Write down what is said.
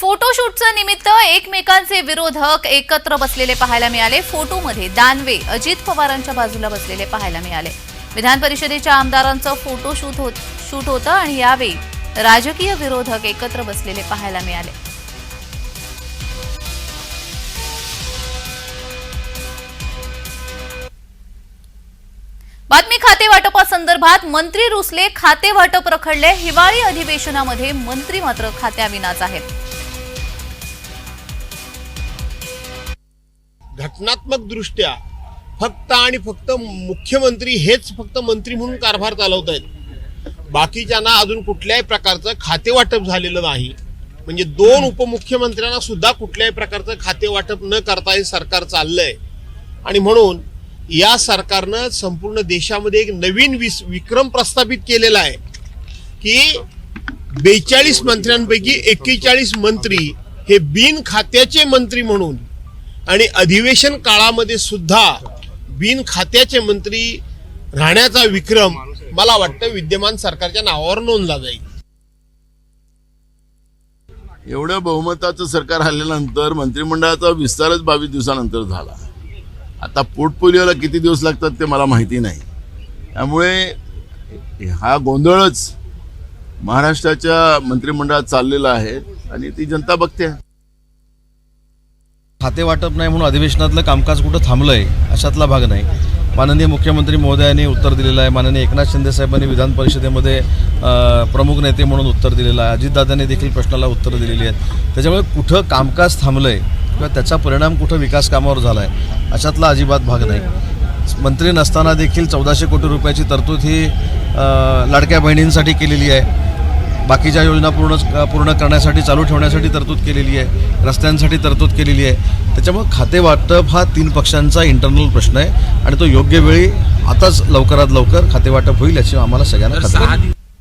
फोटोशूटचं निमित्त एकमेकांचे विरोधक एकत्र बसलेले पाहायला मिळाले. फोटोमध्ये दानवे अजित पवारांच्या बाजूला बसलेले पाहायला मिळाले. विधान परिषदेच्या आमदारांचं फोटोशूट होत शूट होतं आणि यावेळी राजकीय विरोधक एकत्र बसलेले पाहायला मिळाले. बातमी खाते वाटपासंदर्भात मंत्री रुसले खाते वाटप रखडले. हिवाळी अधिवेशनामध्ये मंत्री मात्र खात्याविनाच आहेत. घटनात्मकदृष्ट्या फक्त आणि फक्त मुख्यमंत्री हेच फक्त मंत्री म्हणून कारभार चालवत आहेत. बाकीच्यांना अजून कुठल्याही प्रकारचं खाते वाटप झालेलं नाही. म्हणजे दोन उपमुख्यमंत्र्यांना सुद्धा कुठल्याही प्रकारचं खाते वाटप न करता हे सरकार चाललंय. आणि म्हणून या सरकारनं संपूर्ण देशामध्ये एक नवीन विस विक्रम प्रस्थापित केलेला आहे. की बेचाळीस मंत्र्यांपैकी एक्केचाळीस मंत्री हे बिन खात्याचे मंत्री म्हणून आणि अधिवेशन काळामध्ये सुद्धा बिन खात्याचे मंत्री राहण्याचा विक्रम मला वाटतं विद्यमान सरकारच्या नावावर नोंदला जाईल. एवढं बहुमताचं सरकार आल्यानंतर मंत्रिमंडळाचा विस्तारच बावीस दिवसानंतर झाला. आता पोर्टफोलिओला किती दिवस लागतात ते मला माहिती नाही. त्यामुळे हा गोंधळच महाराष्ट्राच्या मंत्रिमंडळात चाललेला आहे आणि ती जनता बघते. खाते वाटप नाही म्हणून अधिवेशनातलं कामकाज कुठं थांबलंय अशातला भाग नाही. माननीय मुख्यमंत्री महोदयांनी उत्तर दिलेलं आहे. माननीय एकनाथ शिंदे साहेबांनी विधान परिषदेमध्ये प्रमुख नेते म्हणून उत्तर दिलेलं आहे. अजितदादांनी देखील प्रश्नाला उत्तर दिलेली आहेत. त्याच्यामुळे कुठं कामकाज थांबलंय किंवा त्याचा परिणाम कुठं विकास कामावर झाला आहे अशातला अजिबात भाग नाही. मंत्री नसताना देखील चौदाशे कोटी रुपयाची तरतूद ही लाडक्या बहिणींसाठी केलेली आहे. बाकीच्या योजना पूर्ण पूर्ण करण्यासाठी चालू ठेवण्यासाठी तरतूद केलेली आहे. रस्त्यांसाठी तरतूद केलेली आहे. त्याच्यामुळे खाते वाटप हा तीन पक्षांचा इंटरनल प्रश्न आहे. आणि तो योग्य वेळी आताच लवकरात लवकर खाते वाटप होईल याची आम्हाला सगळ्यांना खात्री